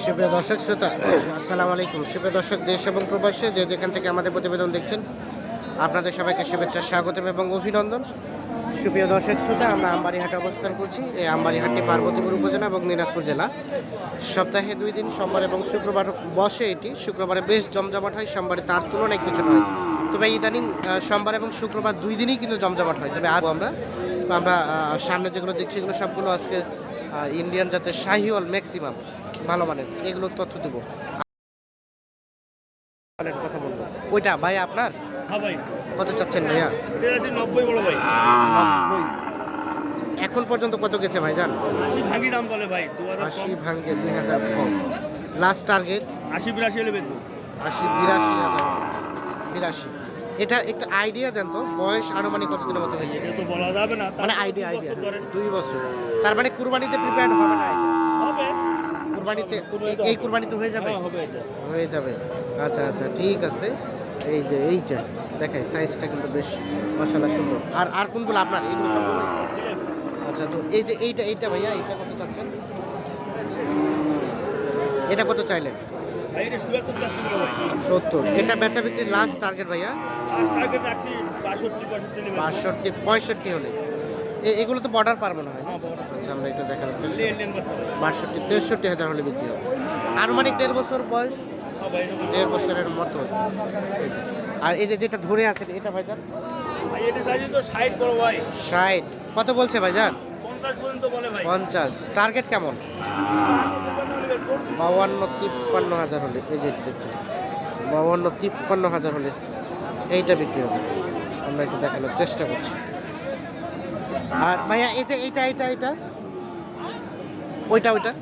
সুপ্রিয় দর্শক, শ্রোতা, আসসালামু আলাইকুম। সুপ্রিয় দর্শক, দেশ এবং প্রবাসে যে যেখান থেকে আমাদের প্রতিবেদন দেখছেন, আপনাদের সবাইকে শুভেচ্ছা, স্বাগতম এবং অভিনন্দন। সুপ্রিয় দর্শক, শ্রোতা, আমরা আমবাড়িহাটে অবস্থান করছি। এই আমবাড়িহাটটি পার্বতীপুর উপজেলা এবং দিনাজপুর জেলা। সপ্তাহে দুই দিন, সোমবার এবং শুক্রবার বসে এটি। শুক্রবারে বেশ জমজমাট হয়, সোমবারে তার তুলনায় কিছু হয়। তবে ইদানিং সোমবার এবং শুক্রবার দুই দিনই কিন্তু জমজমাট হয়। তবে আজ আমরা তো আমরা সামনে যেগুলো দেখছি, এগুলো সবগুলো আজকে ইন্ডিয়ান জাতের শাহিওয়াল ম্যাক্সিমাম। ভালো মানের এগুলোর তথ্য দেবো। কথা বলব। ওইটা ভাই আপনার? হ্যাঁ কত চাচ্ছেন ভাইয়া? নব্বই বড় ভাই। এখন পর্যন্ত কত গেছে দাম বলে ভাই দু আশি ভাঙ্গে দুই হাজার কম। লাস্ট টার্গেট আশি বিরাশি হলে বেচবো। আশি বিরাশি হাজার। বিরাশি। এটা একটা আইডিয়া দেন তো বয়স আনুমানিক কতদিনের মতো হয়েছে? তো বলা যাবে না মানে আইডিয়া আইডিয়া দুই বছর তার মানে কুরবানিতে প্রিপেয়ার্ড হবে না কুরবানিতে এই- কুরবানিতে হয়ে যাবে? হ্যাঁ, হয়ে যাবে। আচ্ছা আচ্ছা ঠিক আছে। এই যে এইটা দেখাই সাইজটা কিন্তু বেশ মশালা সুন্দর। আর আর কোনগুলো আপনার? এগুলো সব আচ্ছা তো এই যে এইটা এইটা ভাইয়া এইটা কত চাচ্ছেন? এটা কত চাইলেন? সত্তর এটা বেচা বিক্রির লাস্ট টার্গেট ভাইয়া? বাষট্টি পঁয়ষট্টি হলে। এগুলো তো বর্ডার পারব না হয়? হ্যাঁ আচ্ছা আমরা এটা দেখানোর চেষ্টা বাষট্টি তেষট্টি হাজার হলে বিক্রি হবে। আনুমানিক দেড় বছর বয়স? হ্যাঁ। দেড় বছরের মতো। আর। এই যে। যেটা ধরে আছে এটা ভাইজান? ষাট কত বলছে ভাইজান? পঞ্চাশ টার্গেট কেমন? বাউান্ন তিপ্পান্ন হাজার হলে। এই যে এটা দেখছেন। বাউান্ন তিপ্পান্ন হাজার হলে এইটা বিক্রি হবে। আমরা একটু দেখানোর চেষ্টা করছি। আর ভাইয়া এটা এইটা এইটা এইটা। ওইটা ওইটা।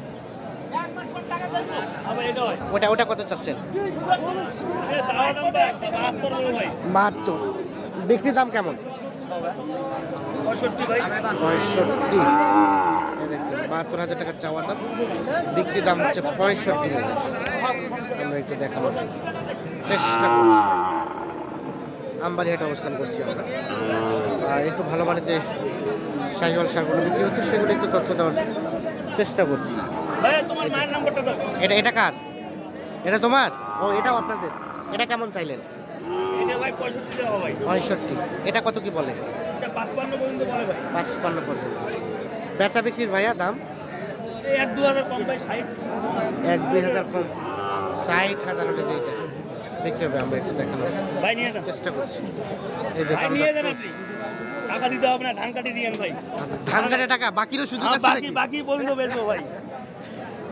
ওটা ওটা কত চাচ্ছেন? বাহাত্তর। বড় ভাই বাহাত্তর বিক্রি দাম কেমন? পঁয়ষট্টি এই বাহাত্তর হাজার টাকা চাওয়া দাম। বিক্রি দাম হচ্ছে পঁয়ষট্টি। আমরা একটু দেখানোর চেষ্টা করছি। আমবাড়িহাটে অবস্থান করছি আমরা। আর একটু ভালো মানে যে শাহিওয়াল সারগুলো বিক্রি হচ্ছে সেগুলো একটু তথ্য দেওয়ার চেষ্টা করছি। এটা এটা কার? এটা তোমার? ও এটাও আপনাদের। এটা কেমন চাইলেন? পঁয়ষট্টি এটা কত কি বলে? পাঁচপান্ন পর্যন্ত বেচা বিক্রির ভাইয়া দাম? এক দুই হাজার কম ষাট। হাজার হলে যে এটা বিক্রি হবে আমরা একটু দেখানোর ভাই নিয়ে যান। চেষ্টা করছি। এই যে ভাই নিয়ে যান আপনি। টাকা দিতে হবে না ধান কাটি দিয়েন ভাই। আচ্ছা, ধান কাটে টাকা বাকিরও সুযোগ আর আছে বাকি বাকি পর্যন্ত বেচবো ভাই।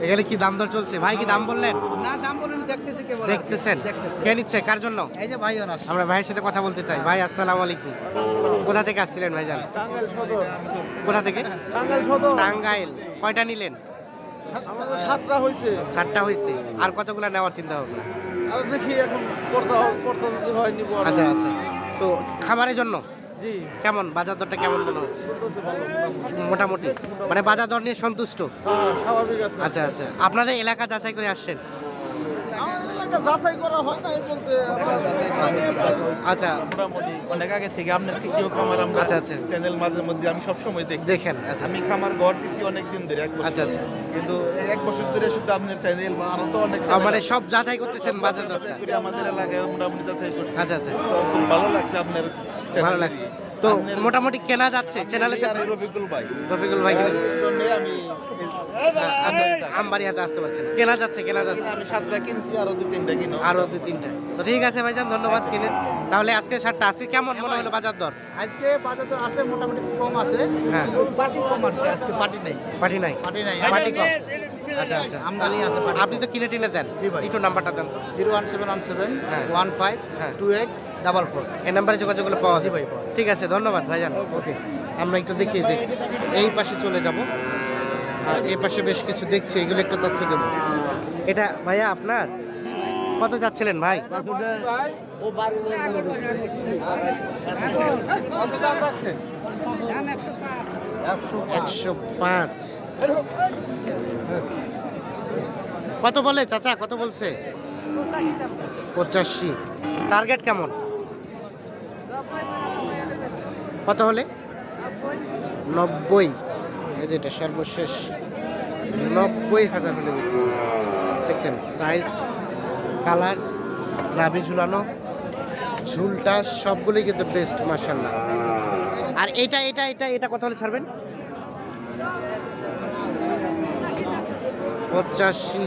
এখানে কি দাম দর চলছে? ভাই কি দাম বললেন? না দাম বলুন দেখতেছি কে বলে দেখতেছেন? কে নিচ্ছে? কার জন্য? এই যে ভাই ওনার। আমরা ভাইয়ের সাথে কথা বলতে চাই। ভাই আসসালামু আলাইকুম। কোথা থেকে আসছিলেন ভাইজান? টাঙ্গাইল সদর। কোথা থেকে? টাঙ্গাইল সদর। টাঙ্গাইল। কয়টা নিলেন? সাতটা হয়েছে সাতটা হয়েছে আর কতগুলো নেওয়ার চিন্তা ভাবনা? আর দেখি এখন করতে করতে যদি হয় নিব আচ্ছা আচ্ছা। তো খামারের জন্য? জি। কেমন? বাজার দরটা কেমন মনে হচ্ছে? মোটামুটি। মানে বাজার দর নিয়ে সন্তুষ্ট? হ্যাঁ স্বাভাবিক আছে। আচ্ছা আচ্ছা। আপনাদের এলাকা যাচাই করে আসছেন? যাচাই করা হয় না বলতে আচ্ছা। মোটামুটি অনেক আগে থেকে আপনার কৃষিও খামার আমরা আচ্ছা, আচ্ছা। চ্যানেল মাঝে মধ্যে আমি সবসময় দেখি। দেখেন আচ্ছা। আমি খামার ঘর দিছি অনেক দিন ধরে এক বছর। আচ্ছা, আচ্ছা। কিন্তু এক বছর ধরে শুধু আপনার চ্যানেল বা আরও তো অনেক মানে সব যাচাই করতেছেন বাজার যাচাই আমাদের এলাকায় মোটামুটি যাচাই করছি। আচ্ছা আচ্ছা। খুব ভালো লাগছে আপনার ভালো লাগছে। তো মোটামুটি কেনা যাচ্ছে চ্যানেলের সাথে ভাই। রফিকুল ভাই আমি আচ্ছা আমবাড়ি হাতে আসতে পারছেন কেনা যাচ্ছে কেনা যাচ্ছে। আমি সাতটা কিনছি আরও দু তিনটা কিনো। আরও দুই তিনটা। তো ঠিক আছে ভাইজান ধন্যবাদ কিনে তাহলে আজকে সাতটা আজকে কেমন মনে হলো বাজার দর? আজকে বাজার দর আছে মোটামুটি কম আছে। হ্যাঁ। পার্টি কম আর আজকে পার্টি নেই। পার্টি নাই। পার্টি নাই। পার্টি কম। আচ্ছা আচ্ছা। আমদানি আছে আপনি তো কিনে টিনে দেন। ভাই। একটু নাম্বারটা দেন তো। Zero one seven one seven হ্যাঁ। ওয়ান ফাইভ হ্যাঁ। Two eight double four. এই নাম্বারে যোগাযোগ করলে পাওয়া জি যাবে ভাই, ঠিক আছে ধন্যবাদ ভাইজান। ওকে। আমরা একটু দেখি যে এই পাশে চলে যাব। আর এই পাশে বেশ কিছু দেখছি এগুলো একটু তথ্য দেবো। এটা ভাইয়া আপনার? কত যাচ্ছিলেন ভাই? একশো পাঁচ। কত বলে চাচা? কত বলছে? পঁচাশি। টার্গেট কেমন? কত হলে? নব্বই। এই যেটা সর্বশেষ। নব্বই হাজার হলে দেখছেন সাইজ কালার নাভি ঝুলানো। ঝুলটা সবগুলোই কিন্তু বেস্ট মাসাল্লাহ আর এটা এটা এটা এটা কত হলে ছাড়বেন। পঁচাশি।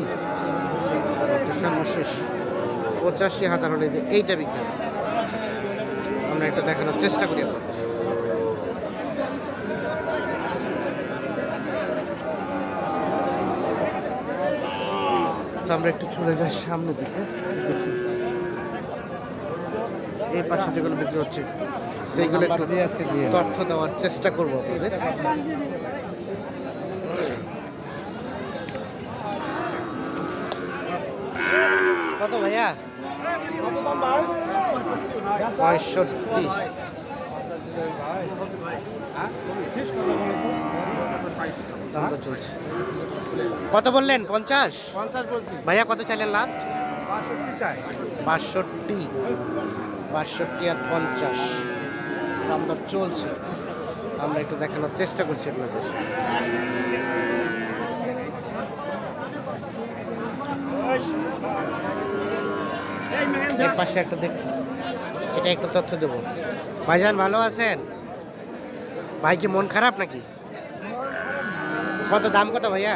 সর্বশেষ পঁচাশি হাজার হলে যে এইটা বিক্রি আমরা এটা দেখানোর চেষ্টা করি আপনাদের। আমরা একটু চলে যাই সামনের দিকে। এই পাশে যেগুলো বিক্রি হচ্ছে সেইগুলো একটু তথ্য দেওয়ার চেষ্টা করব আপনাদের। কত ভাইয়া? পঁয়ষট্টি। দাম তো চলছে। কত বললেন? পঞ্চাশ? পঞ্চাশ ভাইয়া কত চাইলেন লাস্ট বাষট্টি চাই। বাষট্টি। বাষট্টি আর পঞ্চাশ। দাম দর চলছে। আমরা একটু দেখানোর চেষ্টা করছি আপনাদের। পাশে একটা দেখছি। এটা একটু তথ্য দেবো। ভাইজান, ভালো আছেন? ভাই কি মন খারাপ নাকি? কত দাম কত ভাইয়া?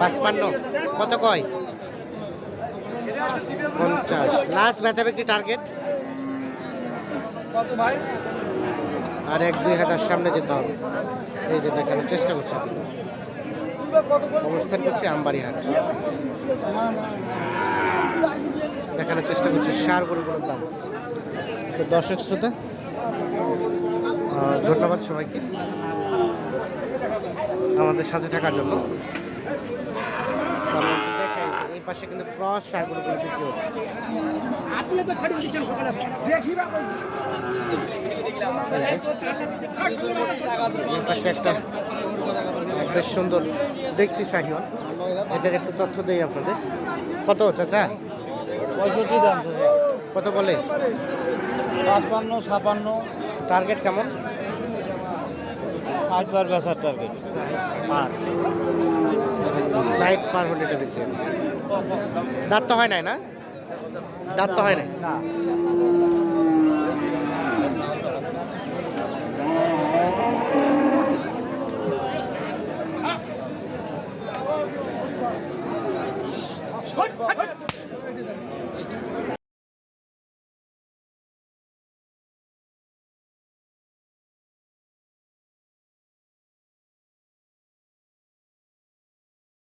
পাঁচপান্ন। কত কয়? পঞ্চাশ। লাস্ট বেচাবে কি টার্গেট আর এক দুই হাজার সামনে যেতে হবে। এই যে দেখানোর চেষ্টা করছি। অবস্থান করছি আমবাড়িহাট। দেখানোর চেষ্টা করছি সার গরুগুলোর দাম। তো দর্শক শ্রোতা ধন্যবাদ সবাইকে। আমাদের সাথে থাকার জন্য তো আমরা একটু দেখাই যে এই পাশে কিন্তু ক্রস সার গরুগুলো বিক্রি হচ্ছে। এই পাশে একটা বেশ সুন্দর দেখছি শাহিওয়াল। এটার একটু তথ্য দেই আপনাদের। কত চাচা? পঁয়ষট্টি দাম কত বলে? পাঁচপান্ন ছাপান্ন। টার্গেট কেমন? ষাট বার বেচার টার্গেট পার সাইড পার হলে এটা বিক্রি। দাঁত তো হয় নাই না? দাঁত তো হয় নাই? না